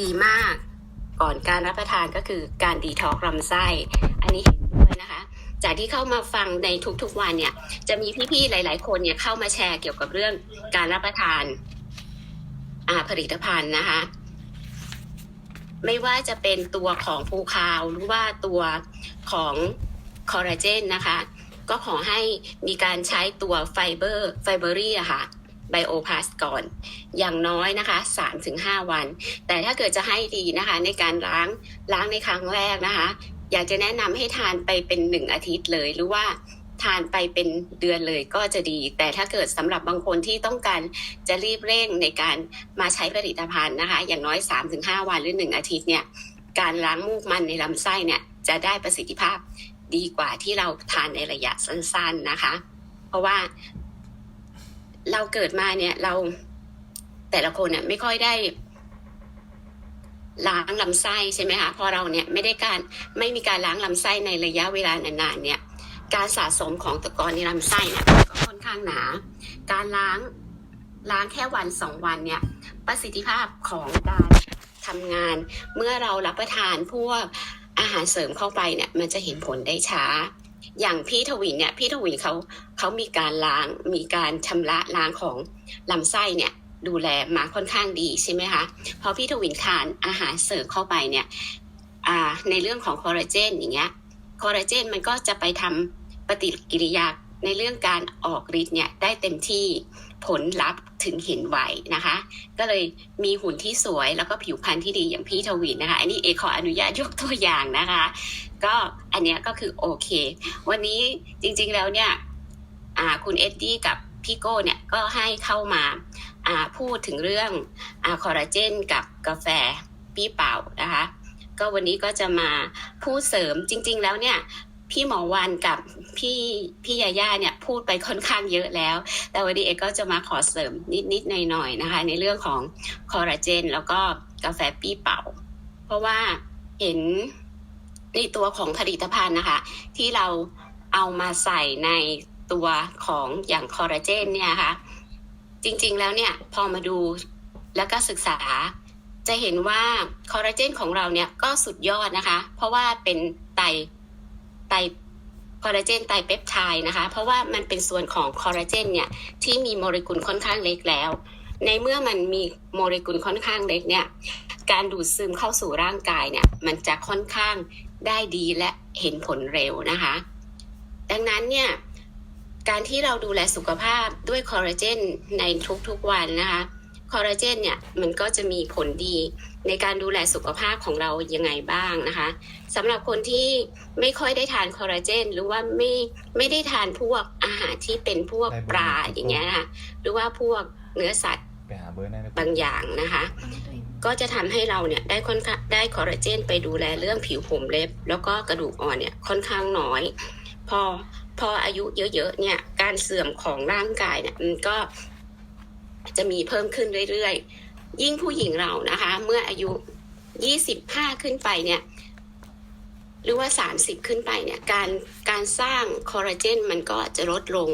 ดีมาก ก่อนการรับประทานก็คือการดีท็อกลำไส้ อันนี้เห็นด้วยนะคะ จากที่เข้ามาฟังในทุกๆวันเนี่ย จะมีพี่ๆหลาย ๆ คนเนี่ยเข้ามาแชร์เกี่ยวกับเรื่องการรับประทานอ่าผลิตภัณฑ์นะคะ ไม่ว่าจะเป็นตัวของภูคาวหรือว่าตัวของคอลลาเจนนะคะ ก็ขอให้มีการใช้ตัวไฟเบอร์ไฟเบอรี่อะค่ะ ไบโอพาสก่อน อย่างน้อยนะคะ 3-5 วัน แต่ถ้าเกิดจะให้ดีนะคะ ในการล้างล้างในครั้งแรกนะคะ อยากจะแนะนำให้ทานไปเป็นหนึ่งอาทิตย์เลยหรือว่าทานไปเป็นเดือนเลยก็จะดี แต่ถ้าเกิดสำหรับบางคนที่ต้องการจะรีบเร่งในการมาใช้ผลิตภัณฑ์นะคะ อย่างน้อย 3-5 วันหรือ 1 อาทิตย์เนี่ยการล้างมูกมันในลำไส้เนี่ยจะได้ประสิทธิภาพดีกว่าที่เราทานในระยะสั้น ๆนะคะ เพราะว่า เราเกิดมาเนี่ย เราแต่ละคนเนี่ยไม่ค่อยได้ล้างลำไส้ใช่ไหมคะพอเราเนี่ยไม่ได้การไม่มีการล้างลำไส้ในระยะเวลานานๆเนี่ย การสะสมของตะกอนในลำไส้เนี่ยก็ค่อนข้างหนา การล้างล้างแค่วันสองวันเนี่ย ประสิทธิภาพของการทำงาน เมื่อเรารับประทานพวกอาหารเสริมเข้าไปเนี่ย มันจะเห็นผลได้ช้า อย่างพี่ทวินเนี่ย พี่ทวินเขา เขามีการล้างมีการชำระล้างของลำไส้เนี่ยดูแลมาค่อนข้างดีใช่ไหมคะพอพี่ทวินทานอาหารเสริมเข้าไปเนี่ยในเรื่องของคอลลาเจนอย่างเงี้ยคอลลาเจนมันก็จะไปทำปฏิกิริยาในเรื่องการออกฤทธิ์เนี่ยได้เต็มที่ผลลัพธ์ถึงเห็นไหวนะคะ ก็เลยมีหุ่นที่สวยแล้วก็ผิวพรรณที่ดีอย่างพี่ทวินนะคะ อันนี้เอขออนุญาตยกตัวอย่างนะคะ ก็อันเนี้ยก็คือโอเค วันนี้จริงๆแล้วเนี่ย คุณเอ็ดดี้กับพี่โก้เนี่ยก็ให้เข้ามาพูดถึงเรื่องอคอลลาเจนกับกาแฟปี้เป่านะคะก็วันนี้ก็จะมาพูดเสริมจริง ๆ แล้วเนี่ยพี่หมอวันกับพี่พี่ยาย่าเนี่ยพูดไปค่อนข้างเยอะแล้ว แต่วันนี้เอกก็จะมาขอเสริมนิดๆหน่อยๆนะคะ ในเรื่องของคอลลาเจน แล้วก็กาแฟปี้เป่า เพราะว่าเห็นในตัวของผลิตภัณฑ์นะคะ ที่เราเอามาใส่ใน ตัวของอย่างคอลลาเจนเนี่ยค่ะจริงๆแล้วเนี่ยพอมาดูแล้วก็ศึกษา จะเห็นว่าคอลลาเจนของเราเนี่ยก็สุดยอดนะคะ เพราะว่าเป็นไตไตคอลลาเจนไตเปปไทด์นะคะ เพราะว่ามันเป็นส่วนของคอลลาเจนเนี่ยที่มีโมเลกุลค่อนข้างเล็กแล้ว ในเมื่อมันมีโมเลกุลค่อนข้างเล็กเนี่ยการดูดซึมเข้าสู่ร่างกายเนี่ยมันจะค่อนข้างได้ดีและเห็นผลเร็วนะคะ ดังนั้นเนี่ย การที่เราดูแลสุขภาพด้วยคอลลาเจนในทุกๆวันนะคะคอลลาเจนเนี่ยมันก็จะมีผลดีในการดูแลสุขภาพของเรายังไงบ้างนะคะสำหรับคนที่ไม่ค่อยได้ทานคอลลาเจน หรือว่าไม่ไม่ได้ทานพวกอาหารที่เป็นพวกปลาอย่างเงี้ยนะคะหรือว่าพวกเนื้อสัตว์ไปหาเบอร์ได้นะบางอย่างนะคะ ก็จะทำให้เราเนี่ยได้ค่อนข้างได้คอลลาเจน ไปดูแลเรื่องผิวผมเล็บ แล้วก็กระดูกอ่อนเนี่ยค่อนข้างน้อย พอ พออายุเยอะๆเนี่ยการเสื่อมของร่างกายเนี่ยมันก็จะมีเพิ่มขึ้นเรื่อยๆ ยิ่งผู้หญิงเรานะคะ เมื่ออายุยี่สิบห้าขึ้นไปเนี่ยหรือว่าสามิบขึ้นไปเนี่ยการการสร้างคอลลาเจนมันก็จะลดลง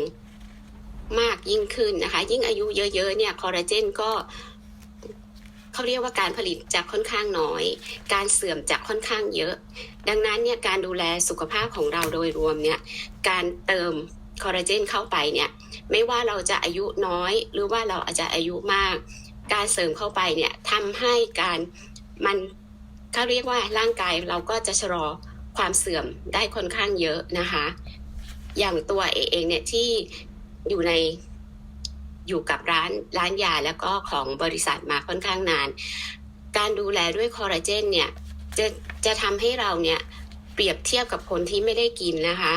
มากยิ่งขึ้นนะคะ ยิ่งอายุเยอะๆเนี่ยคอลลาเจนก็ เขาเรียกว่าการผลิตจะค่อนข้างน้อย การเสื่อมจะค่อนข้างเยอะ ดังนั้นเนี่ยการดูแลสุขภาพของเราโดยรวมเนี่ยการเติมคอลลาเจนเข้าไปเนี่ยไม่ว่าเราจะอายุน้อย หรือว่าเราอาจจะอายุมาก การเสริมเข้าไปเนี่ยทำให้การมันเขาเรียกว่าร่างกายเราก็จะชะลอความเสื่อมได้ค่อนข้างเยอะนะคะ อย่างตัวเอเองเนี่ยที่อยู่ใน อยู่กับร้านร้านยาแล้วก็ของบริษัทมาค่อนข้างนาน การดูแลด้วยคอลลาเจนเนี่ยจะจะทำให้เราเนี่ยเปรียบเทียบกับคนที่ไม่ได้กินนะคะ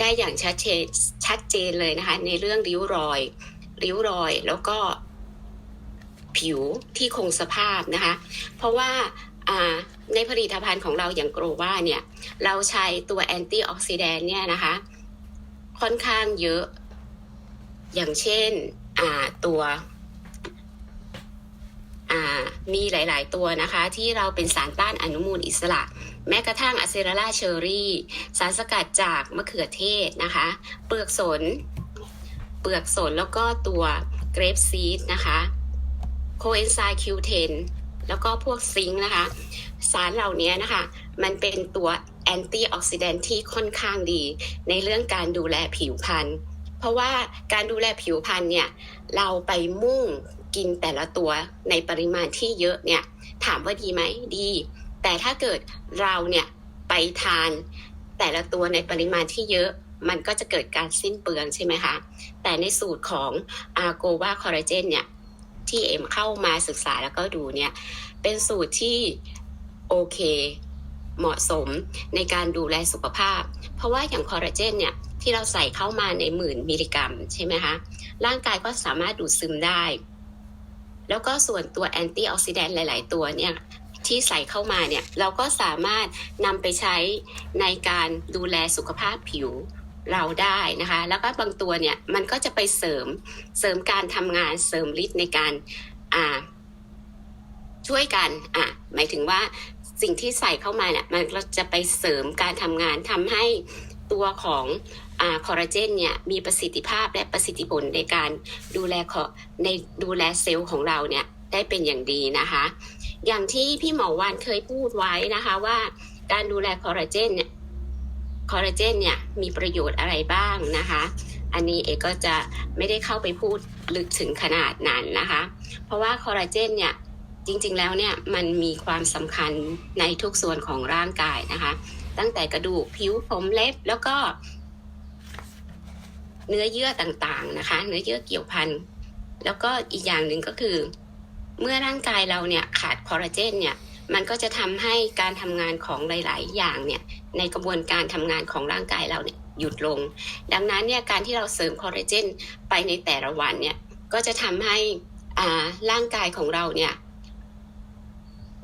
ได้อย่างชัดเจนชัดเจนเลยนะคะ ในเรื่องริ้วรอย ริ้วรอยแล้วก็ผิวที่คงสภาพนะคะ เพราะว่าในผลิตภัณฑ์ของเราอย่างโกรว่าเนี่ย เราใช้ตัวแอนตี้ออกซิแดนต์เนี่ยนะคะ ค่อนข้างเยอะ อย่างเช่นอ่าตัวมีหลาย ๆ ตัวนะคะ ที่เราเป็นสารต้านอนุมูลอิสระ แม้กระทั่งอะเซราลาเชอรี่ สารสกัดจากมะเขือเทศนะคะ เปลือกสน เปลือกสนแล้วก็ตัวเกรปซีดนะคะโคเอนไซม์ Q10 แล้วก็พวกซิงค์นะคะ สารเหล่านี้นะคะ มันเป็นตัวแอนตี้ออกซิแดนที่ค่อนข้างดี ในเรื่องการดูแลผิวพรรณ เพราะว่าการดูแลผิวพรรณเนี่ยเราไปมุ่งกินแต่ละตัวในปริมาณที่เยอะเนี่ยถามว่าดีไหมดี แต่ถ้าเกิดเราเนี่ยไปทานแต่ละตัวในปริมาณที่เยอะมันก็จะเกิดการสิ้นเปลืองใช่ไหมคะ แต่ในสูตรของอาโกวาคอลลาเจนเนี่ยที่เอ็มเข้ามาศึกษาแล้วก็ดูเนี่ยเป็นสูตรที่โอเคเหมาะสมในการดูแลสุขภาพ เพราะว่าอย่างคอลลาเจนเนี่ย ที่เราใส่เข้ามาในหมื่นมิลลิกรัมใช่ไหมคะร่างกายก็สามารถดูดซึมได้ แล้วก็ส่วนตัวแอนตี้ออกซิแดนต์หลาย ๆ ตัวเนี่ยที่ใส่เข้ามาเนี่ยเราก็สามารถนำไปใช้ในการดูแลสุขภาพผิวเราได้นะคะ แล้วก็บางตัวเนี่ยมันก็จะไปเสริมเสริมการทำงานเสริมฤทธิ์ในการอ่าช่วยกันอะหมายถึงว่าสิ่งที่ใส่เข้ามาเนี่ยมันก็จะไปเสริมการทำงานทำให้ตัวของ คอลลาเจนเนี่ยมีประสิทธิภาพและประสิทธิผลในการดูแลขอในดูแลเซลล์ของเราเนี่ยได้เป็นอย่างดีนะคะ อย่างที่พี่หมอวานเคยพูดไว้นะคะว่าการดูแลคอลลาเจนเนี่ยคอลลาเจนเนี่ยมีประโยชน์อะไรบ้างนะคะ อันนี้เอกก็จะไม่ได้เข้าไปพูดลึกถึงขนาดนั้นนะคะ เพราะว่าคอลลาเจนเนี่ยจริงๆแล้วเนี่ยมันมีความสำคัญในทุกส่วนของร่างกายนะคะ ตั้งแต่กระดูกผิวผมเล็บแล้วก็ เนื้อเยื่อต่างๆนะคะ เนื้อเยื่อเกี่ยวพันแล้วก็อีกอย่างหนึ่งก็คือ เมื่อร่างกายเราเนี่ยขาดคอลลาเจนเนี่ยมันก็จะทำให้การทำงานของหลาย ๆ อย่างเนี่ยในกระบวนการทำงานของร่างกายเราเนี่ยหยุดลง ดังนั้นเนี่ยการที่เราเสริมคอลลาเจนไปในแต่ละวันเนี่ยก็จะทำให้อ่าร่างกายของเราเนี่ย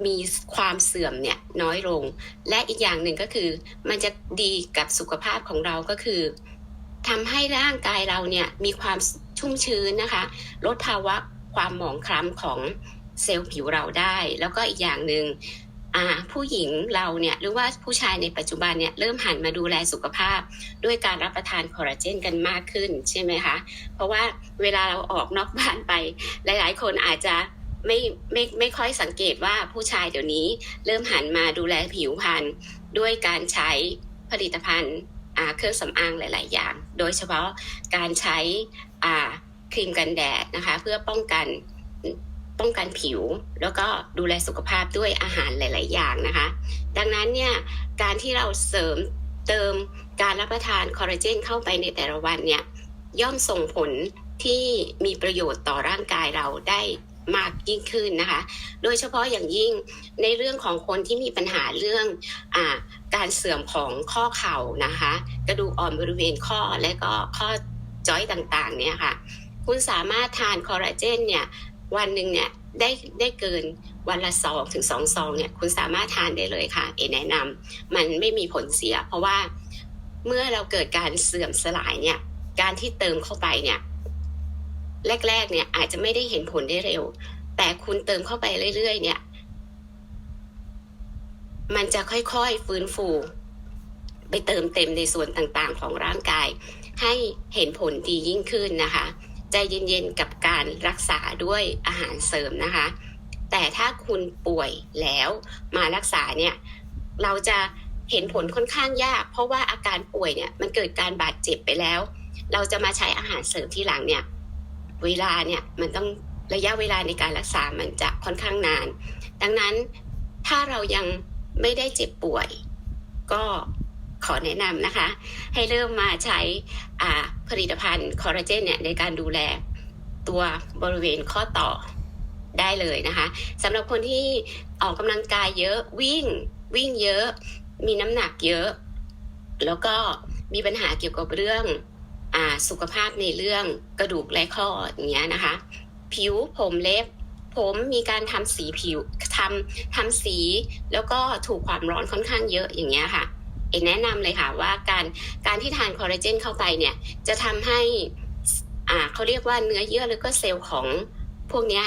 มีความเสื่อมเนี่ยน้อยลง และอีกอย่างหนึ่งก็คือมันจะดีกับสุขภาพของเราก็คือ ทำให้ร่างกายเราเนี่ยมีความชุ่มชื้นนะคะ ลดภาวะความหมองคล้ำของเซลล์ผิวเราได้ แล้วก็อีกอย่างหนึ่งอ่าผู้หญิงเราเนี่ยหรือว่าผู้ชายในปัจจุบันเนี่ยเริ่มหันมาดูแลสุขภาพ ด้วยการรับประทานคอลลาเจนกันมากขึ้นใช่ไหมคะ เพราะว่าเวลาเราออกนอกบ้านไป หลาย ๆ คนอาจจะไม่ไม่ไม่ค่อยสังเกตว่าผู้ชายเดี๋ยวนี้ เริ่มหันมาดูแลผิวพรรณด้วยการใช้ผลิตภัณฑ์ เครื่องสำอางหลาย ๆ อย่าง โดยเฉพาะการใช้ครีมกันแดดนะคะ เพื่อป้องกันป้องกันผิว แล้วก็ดูแลสุขภาพด้วยอาหารหลาย ๆ อย่างนะคะ ดังนั้นเนี่ยการที่เราเสริมเติมการรับประทานคอลลาเจนเข้าไปในแต่ละวันเนี่ยย่อมส่งผลที่มีประโยชน์ต่อร่างกายเราได้ มากยิ่งขึ้นนะคะ โดยเฉพาะอย่างยิ่งในเรื่องของคนที่มีปัญหาเรื่องอการเสื่อมของข้อเข่านะคะ กระดูกอ่อนบริเวณข้อและก็ข้อจอยต่างๆเนี่ยค่ะ คุณสามารถทานคอลลาเจนเนี่ยวันหนึ่งเนี่ยได้ได้เกินวันละสองถึงสองซองเนี่ยคุณสามารถทานได้เลยค่ะ เอแนะนำมันไม่มีผลเสีย เพราะว่าเมื่อเราเกิดการเสื่อมสลายเนี่ยการที่เติมเข้าไปเนี่ย แรก ๆ เนี่ย อาจจะไม่ได้เห็นผลได้เร็ว แต่คุณเติมเข้าไปเรื่อยๆเนี่ย มันจะค่อยๆฟื้นฟู ไปเติมเต็มในส่วนต่างๆ ของร่างกาย ให้เห็นผลดียิ่งขึ้นนะคะ ใจเย็นๆกับการรักษาด้วยอาหารเสริมนะคะ แต่ถ้าคุณป่วยแล้วมารักษาเนี่ย เราจะเห็นผลค่อนข้างยาก เพราะว่าอาการป่วยเนี่ยมันเกิดการบาดเจ็บไปแล้ว เราจะมาใช้อาหารเสริมที่หลังเนี่ย เวลาเนี่ยมันต้องระยะเวลาในการรักษามันจะค่อนข้างนาน ดังนั้นถ้าเรายังไม่ได้เจ็บป่วย ก็ขอแนะนำนะคะ ให้เริ่มมาใช้ผลิตภัณฑ์คอลลาเจนเนี่ยในการดูแลตัวบริเวณข้อต่อได้เลยนะคะสำหรับคนที่ออกกำลังกายเยอะวิ่งวิ่งเยอะ มีน้ำหนักเยอะ แล้วก็มีปัญหาเกี่ยวกับเรื่อง สุขภาพในเรื่องกระดูกและข้ออย่างเงี้ยนะคะ ผิวผมเล็บ ผมมีการทำสีผิวทำทำสีแล้วก็ถูกความร้อนค่อนข้างเยอะอย่างเงี้ยค่ะ เอแนะนำเลยค่ะว่าการการที่ทานคอลลาเจนเข้าไปเนี่ยจะทำให้อ่าเขาเรียกว่าเนื้อเยื่อแล้วก็เซลล์ของพวกเนี้ย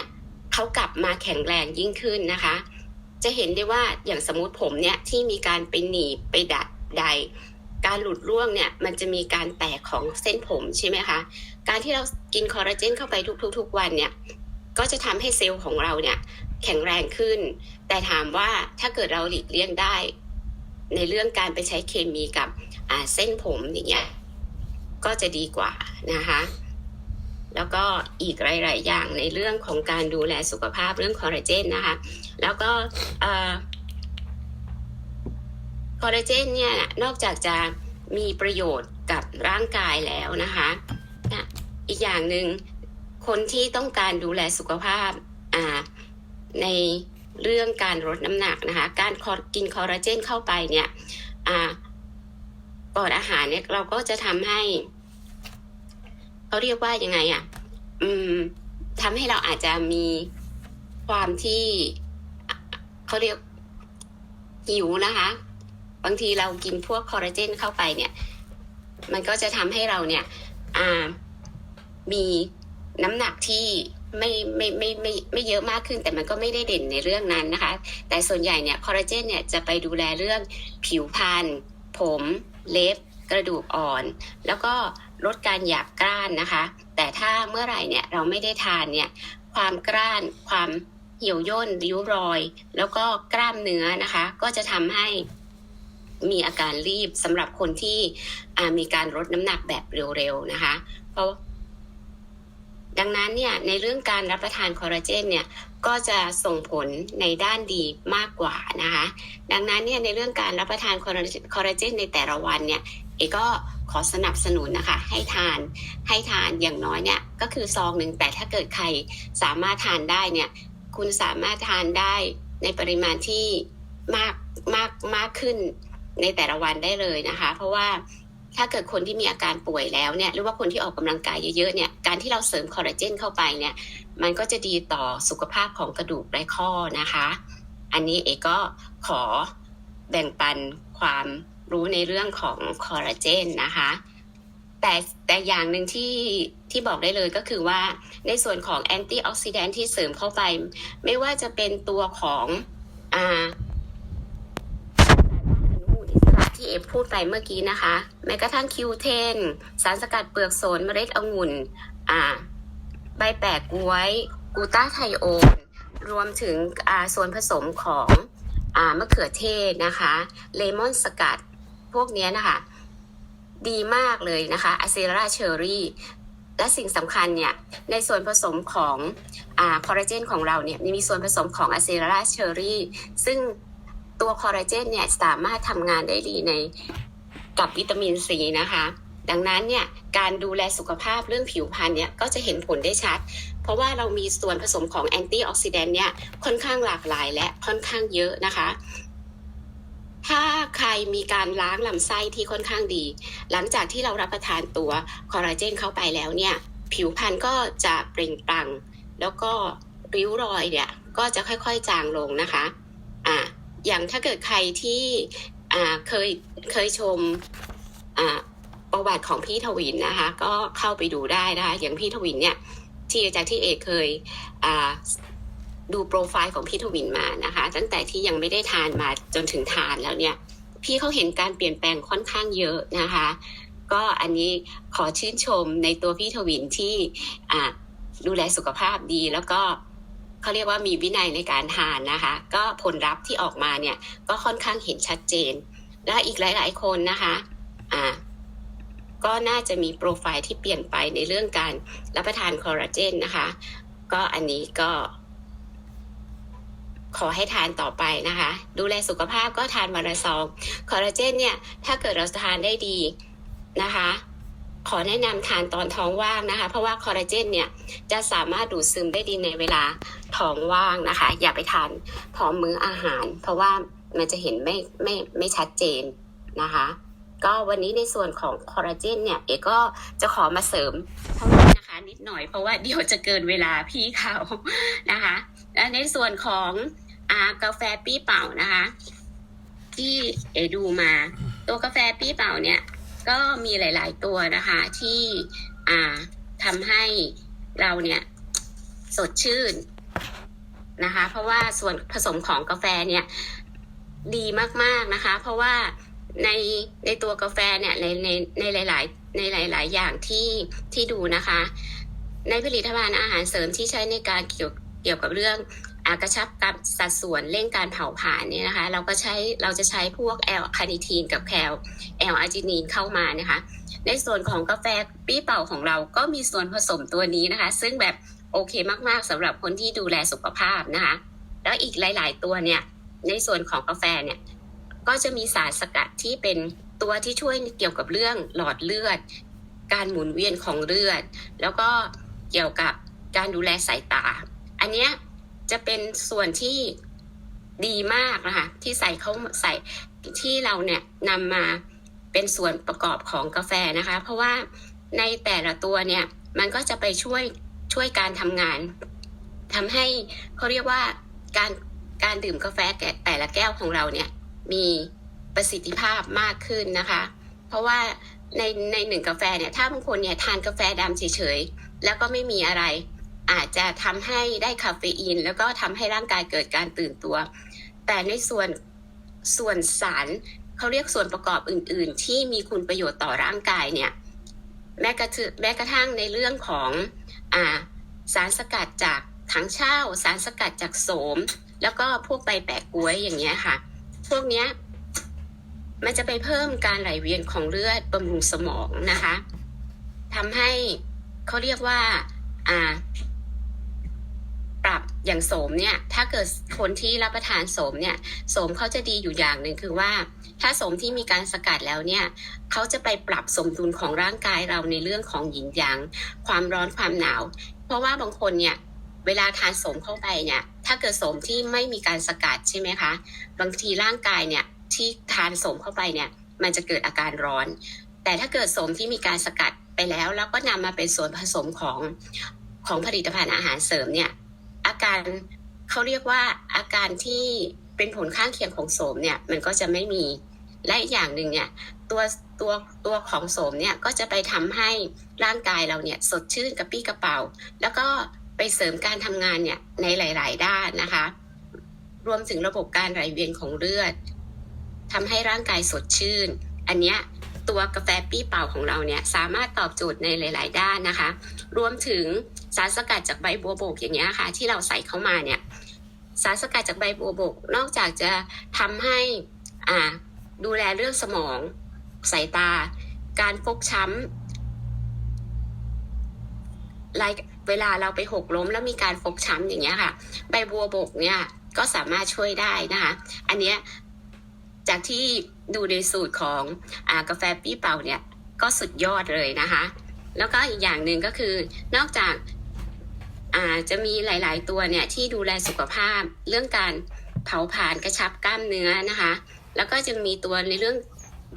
เขากลับมาแข็งแรงยิ่งขึ้นนะคะ จะเห็นได้ว่าอย่างสมมติผมเนี่ยที่มีการไปหนีบไปดัดใด การหลุดร่วงเนี่ยมันจะมีการแตกของเส้นผมใช่ไหมคะการที่เรากินคอลลาเจนเข้าไปทุกๆ ๆวันเนี่ยก็จะทำให้เซลล์ของเราเนี่ยแข็งแรงขึ้น แต่ถามว่าถ้าเกิดเราหลีกเลี่ยงได้ ในเรื่องการไปใช้เคมีกับเส้นผมอย่างเงี้ยก็จะดีกว่านะคะแล้วก็อีกหลาย ๆ อย่างในเรื่องของการดูแลสุขภาพเรื่องคอลลาเจนนะคะ แล้วก็ ลลาเจนเนี่ยนอกจากจะมีประโยชน์กับร่างกายแล้วนะคะอีกอย่างหนึ่งคนที่ต้องการดูแลสุขภาพในเรื่องการลดน้ำหนักนะคะการกินคอลลาเจนเข้าไปเนี่ยก่อนอาหารเนี่ยเราก็จะทำให้เขาเรียกว่ายังไงอะทำให้เราอาจจะมีความที่เขาเรียกหิวนะคะ บางทีเรากินพวกคอลลาเจนเข้าไปเนี่ย มันก็จะทำให้เราเนี่ยอ่ามีน้ำหนักที่ไม่ไม่ไม่ไม่ไม่เยอะมากขึ้น แต่มันก็ไม่ได้เด่นในเรื่องนั้นนะคะ แต่ส่วนใหญ่เนี่ยคอลลาเจนเนี่ยจะไปดูแลเรื่องผิวพรรณผมเล็บกระดูกอ่อน แล้วก็ลดการหยาบกร้านนะคะ แต่ถ้าเมื่อไหร่เนี่ยเราไม่ได้ทานเนี่ยความกร้านความเหี่ยวย่นริ้วรอย แล้วก็กล้ามเนื้อนะคะ ก็จะทำให้ มีอาการรีบสำหรับคนที่มีการลดน้ำหนักแบบเร็วๆนะคะ เพราะดังนั้นเนี่ยในเรื่องการรับประทานคอลลาเจนเนี่ยก็จะส่งผลในด้านดีมากกว่านะคะ ดังนั้นเนี่ยในเรื่องการรับประทานคอลลาเจนในแต่ละวันเนี่ยเอก็ขอสนับสนุนนะคะให้ทานให้ทานอย่างน้อยเนี่ยก็คือซองหนึ่งแต่ถ้าเกิดใครสามารถทานได้เนี่ยคุณสามารถทานได้ในปริมาณที่มากมากมากขึ้น ในแต่ละวันได้เลยนะคะ เพราะว่าถ้าเกิดคนที่มีอาการป่วยแล้วเนี่ยหรือว่าคนที่ออกกำลังกายเยอะๆเนี่ยการที่เราเสริมคอลลาเจนเข้าไปเนี่ยมันก็จะดีต่อสุขภาพของกระดูกและข้อนะคะ อันนี้เอก็ขอแบ่งปันความรู้ในเรื่องของคอลลาเจนนะคะ แต่แต่อย่างหนึ่งที่ที่บอกได้เลยก็คือว่าในส่วนของแอนตี้ออกซิแดนที่เสริมเข้าไป ไม่ว่าจะเป็นตัวของอ่าที่เอ ฟพูดไปเมื่อกี้นะคะ แม้กระทั่งคิวเทนสารสกัดเปลือกโสนเมล็ดองุ่น อ่า ใบแปะกล้วย กูต้าไทโอนรวมถึงอ่าส่วนผสมของอ่ามะเขือเทศนะคะ เลมอนสกัด พวกนี้นะคะ ดีมากเลยนะคะอะเซราเชอรี่และสิ่งสำคัญเนี่ย ในส่วนผสมของอ่าคอลลาเจนของเราเนี่ย มีส่วนผสมของอะเซราเชอรี่ซึ่ง ตัวคอลลาเจนเนี่ยสามารถทำงานได้ดีในกับวิตามินซีนะคะดังนั้นเนี่ยการดูแลสุขภาพเรื่องผิวพรรณเนี่ยก็จะเห็นผลได้ชัด เพราะว่าเรามีส่วนผสมของแอนตี้ออกซิแดนต์เนี่ยค่อนข้างหลากหลายและค่อนข้างเยอะนะคะ ถ้าใครมีการล้างลำไส้ที่ค่อนข้างดี หลังจากที่เรารับประทานตัวคอลลาเจนเข้าไปแล้วเนี่ย ผิวพรรณก็จะเปล่งปลั่ง แล้วก็ริ้วรอยเนี่ยก็จะค่อยๆจางลงนะคะ อ่า อย่างถ้าเกิดใครที่เคยเคยชมประวัติของพี่ทวินนะคะ ก็เข้าไปดูได้นะคะ อย่างพี่ทวินเนี่ยที่อาจากที่เอกเคยดูโปรไฟล์ของพี่ทวินมานะคะ ตั้งแต่ที่ยังไม่ได้ทานมาจนถึงทานแล้วเนี่ย พี่เขาเห็นการเปลี่ยนแปลงค่อนข้างเยอะนะคะ ก็อันนี้ขอชื่นชมในตัวพี่ทวินที่ดูแลสุขภาพดีแล้วก็ เขาเรียกว่ามีวินัยในการทานนะคะ ก็ผลลัพธ์ที่ออกมาเนี่ยก็ค่อนข้างเห็นชัดเจน และอีกหลาย ๆ คนนะคะอ่าก็น่าจะมีโปรไฟล์ที่เปลี่ยนไปในเรื่องการรับประทานคอลลาเจนนะคะ ก็อันนี้ก็ ขอให้ทานต่อไปนะคะ ดูแลสุขภาพก็ทานวันละซองคอลลาเจนเนี่ย ถ้าเกิดเราทานได้ดีนะคะ ขอแนะนำทานตอนท้องว่างนะคะ เพราะว่าคอลลาเจนเนี่ยจะสามารถดูดซึมได้ดีในเวลาท้องว่างนะคะ อย่าไปทานพร้อมมื้ออาหาร เพราะว่ามันจะเห็นไม่ไม่ไม่ชัดเจนนะคะ ก็วันนี้ในส่วนของคอลลาเจนเนี่ยเอกก็จะขอมาเสริมเท่านี้นะคะ นิดหน่อยเพราะว่าเดี๋ยวจะเกินเวลาพี่เขานะคะและในส่วนของอากาแฟปี้เป่านะคะ ที่เอดูมา ตัวกาแฟปี้เป่าเนี่ย ก็มีหลาย ๆ ตัวนะคะ ที่อ่าทำให้เราเนี่ยสดชื่นนะคะ เพราะว่าส่วนผสมของกาแฟเนี่ยดีมาก ๆนะคะ เพราะว่าในในตัวกาแฟเนี่ยในในในหลาย ๆ ในหลาย ๆ อย่างที่ที่ดูนะคะ ในผลิตภัณฑ์อาหารเสริมที่ใช้ในการเกี่ยวเกี่ยวกับเรื่อง กระชับกับสัดส่วนเร่งการเผาผลาญเนี่ยนะคะ เราก็ใช้เราจะใช้พวกแอลคาเนิทีนกับแคลแอลอาร์จินีนเข้ามานะคะ ในส่วนของกาแฟปี้เป่าของเราก็มีส่วนผสมตัวนี้นะคะ ซึ่งแบบโอเคมากๆสำหรับคนที่ดูแลสุขภาพนะคะ แล้วอีกหลาย ๆ ตัวเนี่ยในส่วนของกาแฟเนี่ยก็จะมีสารสกัดที่เป็นตัวที่ช่วยเกี่ยวกับเรื่องหลอดเลือด การหมุนเวียนของเลือด แล้วก็เกี่ยวกับการดูแลสายตา อันเนี้ย จะเป็นส่วนที่ดีมากนะคะที่ใส่เขาใส่ที่เราเนี่ยนำมาเป็นส่วนประกอบของกาแฟนะคะ เพราะว่าในแต่ละตัวเนี่ยมันก็จะไปช่วยช่วยการทำงานทำให้เขาเรียกว่าการการดื่มกาแฟแก่แต่ละแก้วของเราเนี่ยมีประสิทธิภาพมากขึ้นนะคะ เพราะว่าในในหนึ่งกาแฟเนี่ยถ้าบางคนเนี่ยทานกาแฟดำเฉยๆแล้วก็ไม่มีอะไร อาจจะทำให้ได้คาเฟอีน แล้วก็ทำให้ร่างกายเกิดการตื่นตัว แต่ในส่วนส่วนสารเขาเรียกส่วนประกอบอื่น ๆ ที่มีคุณประโยชน์ต่อร่างกายเนี่ยแม้กระทั่งแม้กระทั่งในเรื่องของอ่าสารสกัดจากถังเช่า สารสกัดจากโสม แล้วก็พวกใบแปะกล้วยอย่างเงี้ยค่ะ พวกเนี้ยมันจะไปเพิ่มการไหลเวียนของเลือดบำรุงสมองนะคะทำให้เขาเรียกว่าอ่า ปรับอย่างโสมเนี่ยถ้าเกิดคนที่รับประทานโสมเนี่ยโสมเขาจะดีอยู่อย่างหนึ่งคือว่า ถ้าโสมที่มีการสกัดแล้วเนี่ยเขาจะไปปรับสมดุลของร่างกายเราในเรื่องของหยินหยางความร้อนความหนาว เพราะว่าบางคนเนี่ยเวลาทานโสมเข้าไปเนี่ยถ้าเกิดโสมที่ไม่มีการสกัดใช่ไหมคะ บางทีร่างกายเนี่ยที่ทานโสมเข้าไปเนี่ยมันจะเกิดอาการร้อน แต่ถ้าเกิดโสมที่มีการสกัดไปแล้ว แล้วก็นำมาเป็นส่วนผสมของของผลิตภัณฑ์อาหารเสริมเนี่ย การเขาเรียกว่าอาการที่เป็นผลข้างเคียงของโสมเนี่ยมันก็จะไม่มีและอีกอย่างหนึ่งเนี่ยตัวตัวตัวของโสมเนี่ยก็จะไปทำให้ร่างกายเราเนี่ยสดชื่นกระปี้กระเป๋า แล้วก็ไปเสริมการทำงานเนี่ยในหลาย ๆ ด้านนะคะ รวมถึงระบบการไหลเวียนของเลือดทำให้ร่างกายสดชื่น อันเนี้ย ตัวกาแฟปี้เป่าของเราเนี่ยสามารถตอบโจทย์ในหลาย ๆ ด้านนะคะ รวมถึงสารสกัดจากใบบัวบกอย่างเงี้ยค่ะ ที่เราใส่เข้ามาเนี่ยสารสกัดจากใบบัวบก นอกจากจะทำให้อ่าดูแลเรื่องสมองสายตา การฟกช้ำ like เวลาเราไปหกล้มแล้วมีการฟกช้ำอย่างเงี้ยค่ะ ใบบัวบกเนี่ยก็สามารถช่วยได้นะคะ อันเนี้ยจากที่ ดูในสูตรของอากาแฟปี้เป่าเนี่ยก็สุดยอดเลยนะคะ แล้วก็อีกอย่างหนึ่งก็คือนอกจากอาจะมีหลาย ๆ ตัวเนี่ยที่ดูแลสุขภาพเรื่องการเผาผลาญกระชับกล้ามเนื้อนะคะ แล้วก็จะมีตัวในเรื่อง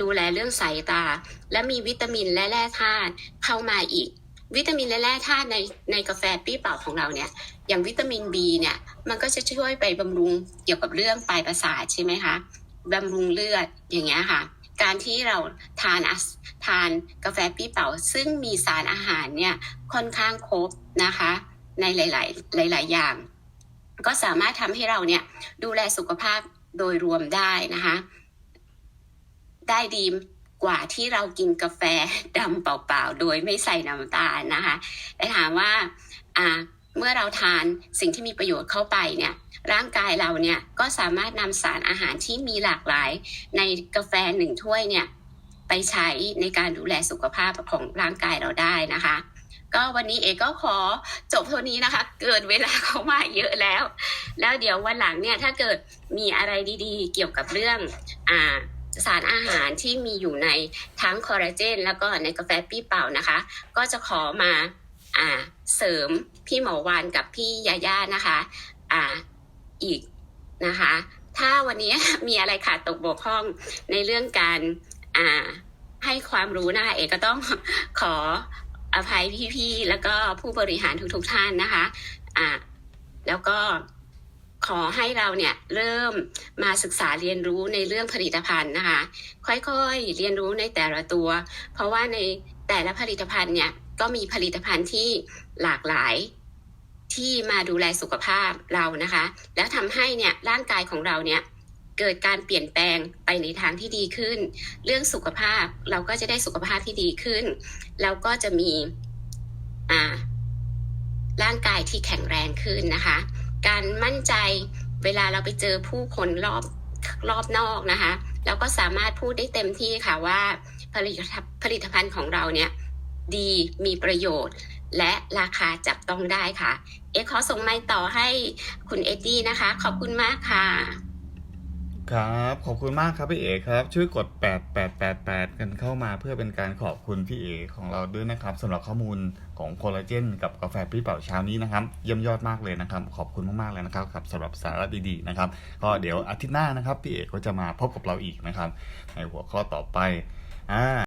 ดูแลเรื่องสายตา และมีวิตามินและแร่ธาตุเข้ามาอีก วิตามินและแร่ธาตุในในกาแฟปี้เป่าของเราเนี่ยอย่างวิตามิน B เนี่ยมันก็จะช่วยไปบำรุงเกี่ยวกับเรื่องปลายประสาทใช่ไหมคะ บำรุงเลือดอย่างเงี้ยค่ะ การที่เราทานทานกาแฟปี้เป่า ซึ่งมีสารอาหารเนี่ยค่อนข้างครบนะคะ ในหลาย ๆ หลาย ๆ อย่าง ก็สามารถทำให้เราเนี่ยดูแลสุขภาพโดยรวมได้นะคะ ได้ดีกว่าที่เรากินกาแฟดำเปล่า ๆ โดยไม่ใส่น้ำตาลนะคะแต่ถามว่าอ่า เมื่อเราทานสิ่งที่มีประโยชน์เข้าไปเนี่ยร่างกายเราเนี่ยก็สามารถนำสารอาหารที่มีหลากหลาย ในกาแฟหนึ่งถ้วยเนี่ยไปใช้ในการดูแลสุขภาพของร่างกายเราได้นะคะ ก็วันนี้เอกก็ขอจบเท่านี้นะคะ เกินเวลาเข้ามาเยอะแล้ว แล้วเดี๋ยววันหลังเนี่ยถ้าเกิดมีอะไรดีๆ เกี่ยวกับเรื่องอ่าสารอาหารที่มีอยู่ในทั้งคอลลาเจน แล้วก็ในกาแฟปี้เป่านะคะ ก็จะขอมาอ่า เสริมพี่หมอวานกับพี่ยาย่านะคะอ่าอีกนะคะ ถ้าวันนี้มีอะไรขาดตกบกพร่องในเรื่องการอ่าให้ความรู้นะคะเอกก็ต้องขออภัยพี่ๆแล้วก็ผู้บริหารทุกๆท่านนะคะอ่าแล้วก็ขอให้เราเนี่ยเริ่มมาศึกษาเรียนรู้ในเรื่องผลิตภัณฑ์นะคะ ค่อยๆเรียนรู้ในแต่ละตัว เพราะว่าในแต่ละผลิตภัณฑ์เนี่ยก็มีผลิตภัณฑ์ที่ หลากหลายที่มาดูแลสุขภาพเรานะคะ แล้วทำให้เนี่ยร่างกายของเราเนี่ยเกิดการเปลี่ยนแปลงไปในทางที่ดีขึ้น เรื่องสุขภาพเราก็จะได้สุขภาพที่ดีขึ้น แล้วก็จะมีอ่าร่างกายที่แข็งแรงขึ้นนะคะ การมั่นใจเวลาเราไปเจอผู้คนรอบรอบนอกนะคะ เราก็สามารถพูดได้เต็มที่ค่ะว่าผลิตภัณฑ์ผลิตภัณฑ์ของเราเนี่ยดีมีประโยชน์ และราคาจับต้องได้ค่ะ เอะขอส่งไม้ต่อให้คุณเอ็ดดี้นะคะ ขอบคุณมากค่ะ ครับ ขอบคุณมากครับพี่เอกครับ ช่วยกด 8888 กันเข้ามาเพื่อเป็นการขอบคุณพี่เอกของเราด้วยนะครับสำหรับข้อมูลของโคลลาเจนกับกาแฟพี่เป่าเช้านี้นะครับเยี่ยมยอดมากเลยนะครับ ขอบคุณมากๆเลยนะครับครับสำหรับสาระดีๆนะครับ ก็เดี๋ยวอาทิตย์หน้านะครับพี่เอกก็จะมาพบกับเราอีกนะครับ ในหัวข้อต่อไปอ่า